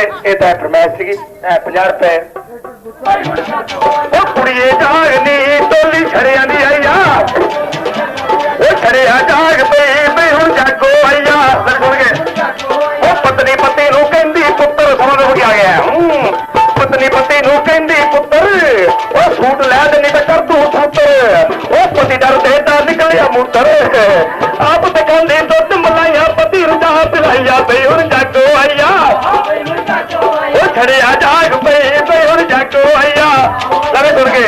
ਨੇ, ਇਹ ਤਾਂ ਫਰਮਾਇਸ਼ ਸੀਗੀ, ਇਹ 50 ਰੁਪਏ। ਉਹ ਕੁੜੀਏ ਜਾਗਨੀ ਟੋਲੀ ਛੜਿਆਂ ਦੀ ਆਈਆ ਉਹ ਛੜਿਆ ਜਾਗ ਪਈ ਬਈ ਹੁਣ ਜਾਗੋ ਆਈਆ ਫਿਰ ਉਹ ਪਤਨੀ ਪਤੀ ਨੂੰ ਕਹਿੰਦੀ, ਪੁੱਤਰ ਸਮਝ ਹੋ ਗਿਆ। ਹੂੰ। ਪਤਨੀ ਪਤੀ ਨੂੰ ਕਹਿੰਦੀ, ਪੁੱਤਰ, ਉਹ ਸੂਟ ਲੈ ਦੇ ਨਹੀਂ ਉਹ ਜਾਗ ਪਈ ਬਈ ਹੁਣ ਜਾਗੋ ਆਈਆ ਲਵੇ ਸੁਣ ਕੇ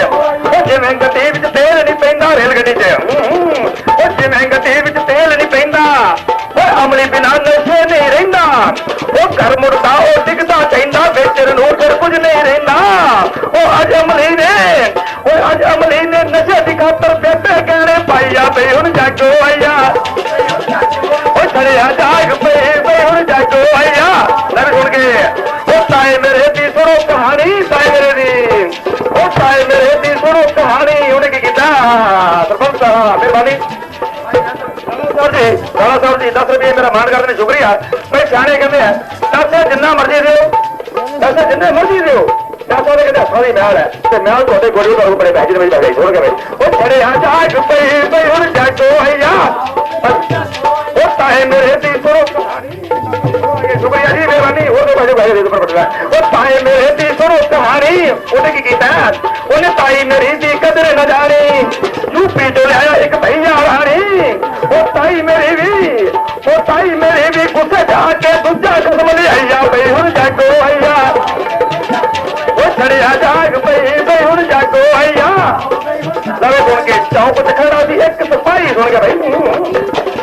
ਜਿਵੇਂ ਗੱਡੀ ਵਿੱਚ ਤੇਲ ਨਹੀਂ ਪੈਂਦਾ ਰੇਲ ਗੱਡੀ 'ਚ। ਉਹ ਜਿਵੇਂ ਗੱਡੀ ਵਿੱਚ ਤੇਲ ਨਹੀਂ ਪੈਂਦਾ, ਉਹ ਅਮਲੀ ਬਿਨਾਂ ਨਸ਼ੇ ਨਹੀਂ ਰਹਿੰਦਾ। ਉਹ ਘਰ ਮੁੜਦਾ, ਉਹ ਡਿੱਗਦਾ, ਕਹਿੰਦਾ, ਵੇਚਣ ਨੂੰ ਫਿਰ ਕੁਝ ਨਹੀਂ ਰਹਿੰਦਾ। ਉਹ ਅੱਜ ਅਮਲੀ ਰੁਪਏ ਮੇਰਾ ਮਾਣ ਕਰਦੇ ਨੇ, ਸ਼ੁਕਰੀਆ। ਮੈਂ ਸਿਆਣੇ ਕਹਿੰਦੇ ਆ ਦੱਸ ਜਿੰਨਾ ਮਰਜ਼ੀ ਦਿਓ ਦੱਸ ਜਿੰਨੇ ਮਰਜ਼ੀ ਦਿਓ। ਦੱਸ ਉਹਦੇ ਕਹਿੰਦੇ ਸਾਰੀ ਮਹਿਲ ਹੈ, ਤੇ ਮਹਿਲ ਤੁਹਾਡੇ ਗੋੜੀ ਤੋਂ ਬੜੇ ਬਹਿਜ ਦੇ ਵਿੱਚ ਬਹਿ ਗਈ ਕੇ ਬਈ। ਉਹ ਛੜੇ ਆ ਜਾਗ ਪਈ ਪਈ ਹੁਣ ਜਾਗੋ ਆਈਆ ਉਹ ਤਾਏ ਮੇਰੇ ਦੀ ਸੁਣੋ। ਸ਼ੁਕਰੀਆ ਜੀ, ਮਿਹਰਬਾਨੀ। ਉਹਦੇ ਬਾਜੂ ਬਾਜੂ ਦੇ ਉੱਪਰ ਬਟਲਾ ਉਹ ਤਾਏ ਮੇਰੇ ਦੀ ਸੁਣੋ, ਕਹਾਣੀ। ਉਹਨੇ ਕੀ ਕੀਤਾ? ਉਹਨੇ ਤਾਈ ਮੇਰੀ ਦੀ ਕਦਰ ਨਾ ਜਾਣੀ। ਉਹ ਤਾਈ ਮੇਰੀ ਵੀ ਗੁੱਸੇ ਜਾ ਕੇ ਦੂਜਾ ਕਸਮ ਲਿਆਈਆ ਬਈ, ਹੁਣ ਜਾਗੋ ਆਈਆ। ਉਹ ਛੜਿਆ ਜਾਗ ਪਈ ਬਈ, ਹੁਣ ਜਾਗੋ ਆਈਆ। ਲਵੇ ਸੁਣ ਕੇ ਚੌਕ ਤੇ ਖੜਾ ਸੀ ਇੱਕ ਸਿਪਾਹੀ ਸੁਣ ਕੇ ਬਈ।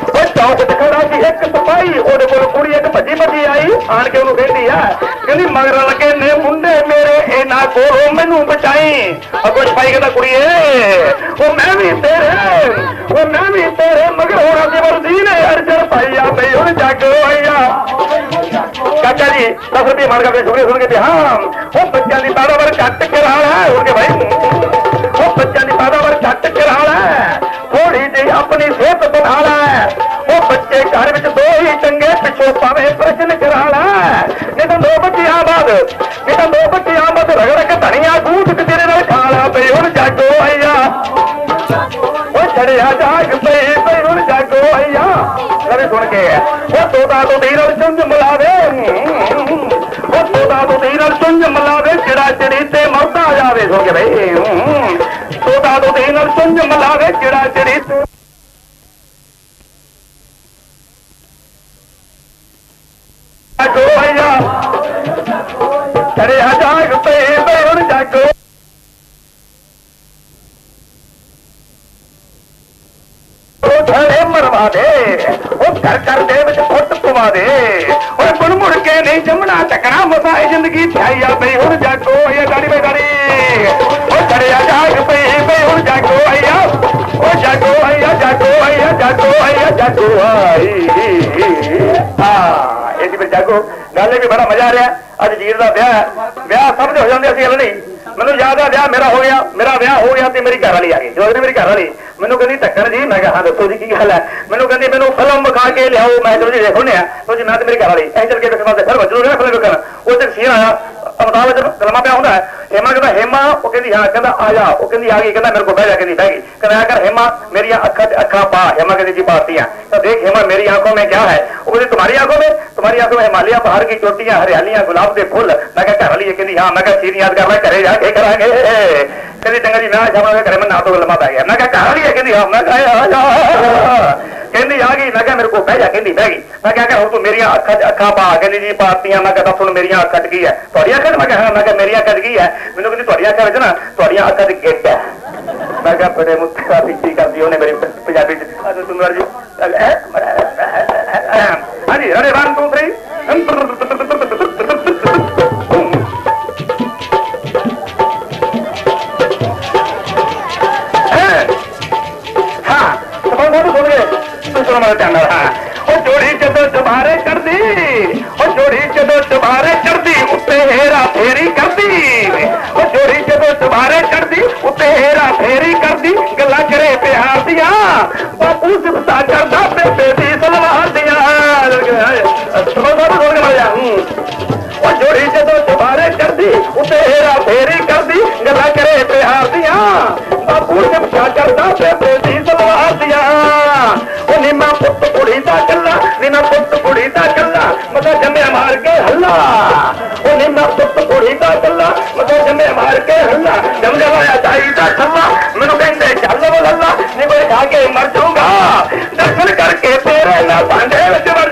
ਉਹ ਚੌਕ ਤੇ ਖੜਾ ਸੀ ਇੱਕ ਸਿਪਾਹੀ, ਉਹਦੇ ਕੋਲ ਕੁੜੀ ਇੱਕ ਭੱਜੀ ਭੱਜੀ ਆਈ, ਆਣ ਕੇ ਉਹਨੂੰ ਕਹਿੰਦੀ ਆ, ਕਹਿੰਦੀ ਮਗਰ ਲੱਗੇ ਨੇ ਮੁੰਡੇ ਮੇਰੇ, ਇਹਨਾਂ ਕੋਲੋਂ ਮੈਨੂੰ ਬਚਾਈ। ਅੱਗੋਂ ਸਪਾਈ ਕਹਿੰਦਾ, ਕੁੜੀਏ 10 ਰੁਪਏ ਮਾਰ ਕੇ ਸ਼ੁਕਰੀਆ ਸੁਣ ਕੇ ਹਾਂ, ਉਹ ਬੱਚਿਆਂ ਦੀ ਪੈਦਾਵਾਰ ਘੱਟ ਕਰਾਣਾ ਹੈ, ਹੋਰ ਕੇ ਭਾਈ ਉਹ ਬੱਚਿਆਂ ਦੀ ਪੈਦਾਵਾਰ ਘੱਟ ਕਰਾਣਾ ਹੈ ਥੋੜੀ ਜਿਹੀ ਆਪਣੀ ਸਿਹਤ ਬਣਾਣਾ ਹੈ। ਉਹ ਬੱਚੇ ਘਰ ਵਿੱਚ ਦੋ ਹੀ ਚੰਗੇ ਪਿੱਛੋਂ ਭਾਵੇਂ ਪ੍ਰਸ਼ਨ ਕਰਾਣਾ ਹੈ ਨਹੀਂ ਤਾਂ ਦੋ ਬੱਚਿਆਂ ਬਾਅਦ ਨਹੀਂ ਤਾਂ ਦੋ ਬੱਚਿਆਂ ਬਾਅਦ ਰਗੜ ਕੇ ਧਣੀਆਂ ਜਾਗ ਪਈ ਪਈ ਹੁਣ ਜਾਗੋ ਸੁਣ ਕੇ। ਉਹ ਤੋਤਾ ਤੋਂ ਦੀ ਨਾਲ ਚੁੰਝ ਮਲਾਵੇ। ਉਹ ਤੋਤਾ ਤੋਂ ਦੀ ਨਾਲ ਚੁੰਝ ਮਲਾਵੇ, ਜਿਹੜਾ ਚੜੀ ਤੇ ਮਰਦਾ ਜਾਵੇ, ਸੁਣ ਕੇ ਬਈ। ਤੋਤਾ ਤੋਂ ਦੀ ਨਾਲ ਚੁੰਝ ਮਲਾਵੇ, ਜਿਹੜਾ ਚੜੀ ਤੇ ਜਾਗੋ ਆਈਆ ਛੜਿਆ ਜਾਗ ਪਈ ਪਈ ਹੁਣ ਜਾਗੋ ਉਹ ਥੜੇ ਮਰਵਾ ਦੇ ਉਹ ਘਰ ਘਰ ਦੇ ਵਿੱਚ ਫੁੱਟ ਪਵਾ ਦੇ। ਓਏ ਮੁੜ ਮੁੜ ਕੇ ਨਹੀਂ ਜੰਮਣਾ ਟਕਣਾ ਮਸਾਏ ਜ਼ਿੰਦਗੀ ਥਾਈਆ ਪਈ, ਹੁਣ ਜਾਗੋ ਇਹ ਗਾੜੀ ਵੇ ਗਾੜੀ। ਉਹ ਛੜਿਆ ਜਾਗ ਪਈ ਪਈ ਹੁਣ ਜਾਗੋ ਆਈਆ। ਉਹ ਜਾਗੋ ਆਈਆ ਜਾਗੋ ਆਈਆ ਜਾਗੋ ਆਈਆ, ਜਾਗੋ ਆਈ। ਹਾਂ, ਇਹ ਜੀ ਫਿਰ ਜਾਗੋ। ਨਾਲੇ ਵੀ ਬੜਾ ਮਜ਼ਾ ਆ ਰਿਹਾ। ਅੱਜ ਜੀਰ ਦਾ ਵਿਆਹ ਵਿਆਹ ਸਭ ਦੇ ਹੋ ਜਾਂਦੇ ਅਸੀਂ ਗੱਲ ਨਹੀਂ। ਮੈਨੂੰ ਯਾਦ ਆ, ਵਿਆਹ ਮੇਰਾ ਹੋ ਗਿਆ, ਮੇਰਾ ਵਿਆਹ ਹੋ ਗਿਆ ਤੇ ਮੇਰੀ ਘਰ ਵਾਲੀ ਆ ਗਈ। ਜਦੋਂ ਮੇਰੀ ਘਰ ਵਾਲੀ ਮੈਨੂੰ ਕਹਿੰਦੀ ਟੱਕਰ ਜੀ, ਮੈਂ ਕਿਹਾ, ਹਾਂ ਦੱਸੋ ਜੀ, ਕੀ ਗੱਲ ਹੈ? ਮੈਨੂੰ ਕਹਿੰਦੀ, ਮੈਨੂੰ ਫਿਲਮ ਵਿਖਾ ਕੇ ਲਿਆਓ, ਮੈਂ ਚਲੋ ਜੀ ਦੇਖੋਨੇ ਆ ਤੋ ਜੀ, ਮੈਂ ਤੇ ਮੇਰੇ ਘਰ ਵਾਲੀ। ਐਂ ਚਲ ਕੇ ਦੇਖਣਾ ਤੇ ਫਿਰ ਵਜਰੂ ਨਾ ਫਿਲਮ ਵਿਖਾ ਉਹ ਤੇ ਸੀਨ ਆਇਆ, ਅਮਤਾਬ ਵਿੱਚ ਕਲਮਾ ਪਿਆ ਹੁੰਦਾ ਹੈ। ਹੇਮਾ ਕਹਿੰਦਾ, ਹੇਮਾ, ਉਹ ਕਹਿੰਦੀ, ਹਾਂ, ਕਹਿੰਦਾ, ਆ ਜਾ। ਉਹ ਕਹਿੰਦੀ, ਆ ਗਈ, ਕਹਿੰਦਾ, ਮੇਰੇ ਕੋਲ ਬਹਿ ਜਾ, ਕਹਿੰਦੀ, ਬਹਿ ਗਈ। ਕਹਿੰਦਾ ਕਰ, ਹੇਮਾ, ਮੇਰੀਆਂ ਅੱਖਾਂ ਤੇ ਅੱਖਾਂ ਪਾ। ਹੇਮਾ ਕਹਿੰਦੀ, ਜੀ ਪਾਤੀਆਂ ਤਾਂ ਦੇਖ, ਹੇਮਾ, ਮੇਰੀ ਆਂਖੋਂ ਮੈਂ ਕਿਆ ਹੈ? ਉਹ ਕਹਿੰਦੀ, ਤੁਹਾਡੀ ਆਂਖੋਂ ਮੈਂ, ਤੁਹਾਡੀ ਆਂਖੋਂ ਮੈਂ ਹਿਮਾਲਿਆ ਪਹਾੜ ਕੀ ਚੋਟੀਆਂ, ਹਰਿਆਲੀਆਂ, ਗੁਲਾਬ ਦੇ ਫੁੱਲ। ਮੈਂ ਕਿਹਾ, ਘਰ ਵਾਲੀ ਇਹ ਕਹਿੰਦੀ, ਹਾਂ। ਮੈਂ ਕਿਹਾ, ਸੀਨ ਯਾਦ ਕਰ ਲੈ, ਘਰੇ ਜਾ ਕੇ ਕਰਾਂਗੇ। ਕਹਿੰਦੀ ਚੰਗਾ ਜੀ ਮੈਂ ਸ਼ਾਮਾਂ ਦੇ ਘਰੇ, ਮੈਂ ਨਾ ਤੋਂ ਲੰਮਾ ਪੈ ਗਿਆ ਮੈਂ ਕਿਹਾ, ਘਰ ਵਾਲੀ ਹੈ ਕਹਿੰਦੀ, ਹਾਂ, ਮੈਂ ਕਿਹਾ, ਆ ਜਾ। ਕਹਿੰਦੀ, ਆ ਗਈ, ਮੈਂ ਕਿਹਾ, ਮੇਰੇ ਕੋਲ ਬਹਿ ਜਾ, ਕਹਿੰਦੀ, ਬਹਿ ਗਈ। ਮੈਂ ਕਿਹਾ ਹੁਣ ਤੂੰ ਮੇਰੀਆਂ ਅੱਖਾਂ 'ਚ ਅੱਖਾਂ ਪਾ, ਕਹਿੰਦੀ, ਜੀ, ਪਾਤੀਆਂ। ਮੈਂ ਕਿਹਾ ਤੁਹਾਨੂੰ ਮੇਰੀਆਂ ਅੱਖਾਂ 'ਚ ਕੀ ਹੈ? ਤੁਹਾਡੀ ਅੱਖਾਂ 'ਚ? ਮੈਂ ਕਿਹਾ ਮੈਂ ਕਿਹਾ, ਮੇਰੀਆਂ ਅੱਖਾਂ 'ਚ ਕੀ ਹੈ? ਮੈਨੂੰ ਕਹਿੰਦੀ, ਤੁਹਾਡੀਆਂ ਅੱਖਾਂ 'ਚ ਨਾ, ਤੁਹਾਡੀਆਂ ਅੱਖਾਂ 'ਚ ਗਿੱਟ ਹੈ। ਮੈਂ ਕਿਹਾ, ਬੜੇ ਮੁਸਤਫਾ ਪਿੱਛੀ ਕਰਦੀ, ਉਹਨੇ ਮੇਰੀ ਪੰਜਾਬੀ 'ਚ। ਅਰੇ ਸੁੰਦਰ ਜੀ। ਹਾਂਜੀ ਅਰੇ ਵਨ ਟੂ ਥ੍ਰੀ ਕਰਕੇ ਹੱਲਾ ਜਮਜਮਾਇਆ ਚਾਹੀਦਾ ਸੱਲਾ ਮੈਨੂੰ ਕਹਿੰਦੇ ਚੱਲ ਬਦੱਲਾ ਨਹੀਂ ਕੋਈ ਖਾ ਕੇ ਮਰ ਜਾਊਗਾ ਦਰਸ਼ਨ ਕਰਕੇ ਤੇਰੇ ਨਾਲ ਭਾਂਡੇ ਵਿੱਚ ਮਰ